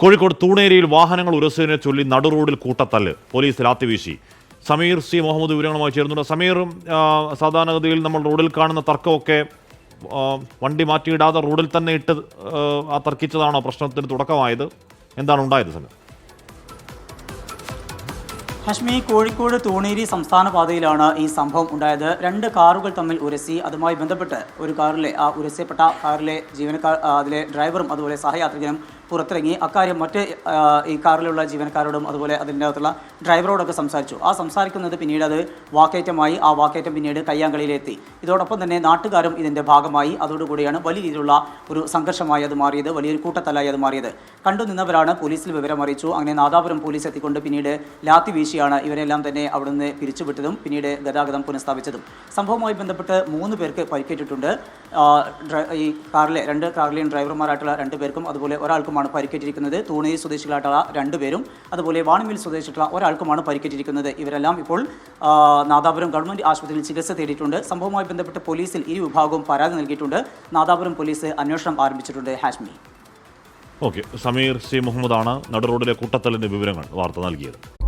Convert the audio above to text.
കോഴിക്കോട് തൂണേരിയിൽ വാഹനങ്ങൾ ഉരസതിനെ ചൊല്ലി നടു റോഡിൽ കൂട്ടത്തല്ല്. പോലീസ് ലാത്തിവീശി സമീർ സി മുഹമ്മദ് വിവരങ്ങളുമായി ചേർന്നുണ്ട് സമീറും സാധാരണഗതിയിൽ നമ്മൾ റോഡിൽ കാണുന്ന തർക്കമൊക്കെ വണ്ടി മാറ്റിയിടാതെ റോഡിൽ തന്നെ ഇട്ട് ആ, ആ തർക്കിച്ചതാണോ പ്രശ്നത്തിന് തുടക്കമായത്? എന്താണ് ഉണ്ടായത് സമീർ? ഹഷ്മി കോഴിക്കോട് തൂണേരി സംസ്ഥാന പാതയിലാണ് ഈ സംഭവം ഉണ്ടായത്. രണ്ട് കാറുകൾ തമ്മിൽ ഉരസി. അതുമായി ബന്ധപ്പെട്ട് ഒരു കാറിലെ ആ ഉരസപ്പെട്ട കാറിലെ ജീവനക്കാർ അതിലെ ഡ്രൈവറും അതുപോലെ സഹയാത്രികനും പുറത്തിറങ്ങി അക്കാര്യം മറ്റ് ഈ കാറിലുള്ള ജീവനക്കാരോടും അതുപോലെ അതിന്റെ അകത്തുള്ള ഡ്രൈവറോടൊക്കെ സംസാരിച്ചു. ആ സംസാരിക്കുന്നത് പിന്നീട് അത് വാക്കേറ്റമായി ആ വാക്കേറ്റം പിന്നീട് കയ്യാങ്കളിയിലെത്തി. ഇതോടൊപ്പം തന്നെ നാട്ടുകാരും ഇതിന്റെ ഭാഗമായി. അതോടുകൂടിയാണ് വലിയ രീതിയിലുള്ള ഒരു സംഘർഷമായി അത് മാറിയത് വലിയൊരു കൂട്ടത്തലായി അത് മാറിയത്. കണ്ടു നിന്നവരാണ് പോലീസിൽ വിവരം അറിയിച്ചു അങ്ങനെ നാദാപുരം പോലീസ് എത്തിക്കൊണ്ട് പിന്നീട് ലാത്തി വീശിയാണ് ഇവരെല്ലാം തന്നെ അവിടുന്ന് പിരിച്ചുവിട്ടതും പിന്നീട് ഗതാഗതം പുനഃസ്ഥാപിച്ചതും. സംഭവവുമായി ബന്ധപ്പെട്ട് മൂന്ന് പേർക്ക് പരിക്കേറ്റിട്ടുണ്ട്. ഈ കാറിലെ രണ്ട് കാറിലെയും ഡ്രൈവർമാരായിട്ടുള്ള രണ്ട് പേർക്കും അതുപോലെ ഒരാൾക്കുമാണ് പരിക്കേറ്റിരിക്കുന്നത്. തൂണേരി സ്വദേശികളായിട്ടുള്ള രണ്ട് പേരും അതുപോലെ വാണിമിൽ സ്വദേശിച്ചിട്ടുള്ള ഒരാൾക്കുമാണ് പരിക്കേറ്റിരിക്കുന്നത്. ഇവരെല്ലാം ഇപ്പോൾ നാദാപുരം ഗവൺമെന്റ് ആശുപത്രിയിൽ ചികിത്സ തേടിയിട്ടുണ്ട്. സംഭവവുമായി ബന്ധപ്പെട്ട് പോലീസിൽ ഇരു വിഭാഗവും പരാതി നൽകിയിട്ടുണ്ട്. നാദാപുരം പോലീസ് അന്വേഷണം ആരംഭിച്ചിട്ടുണ്ട്. ഹാഷ്മി. ഓക്കെ. സമീർ സി മുഹമ്മദാണ്. നടുറോഡിലെ കൂട്ടത്തലിന്റെ വിവരങ്ങൾ വാർത്ത നൽകിയത്.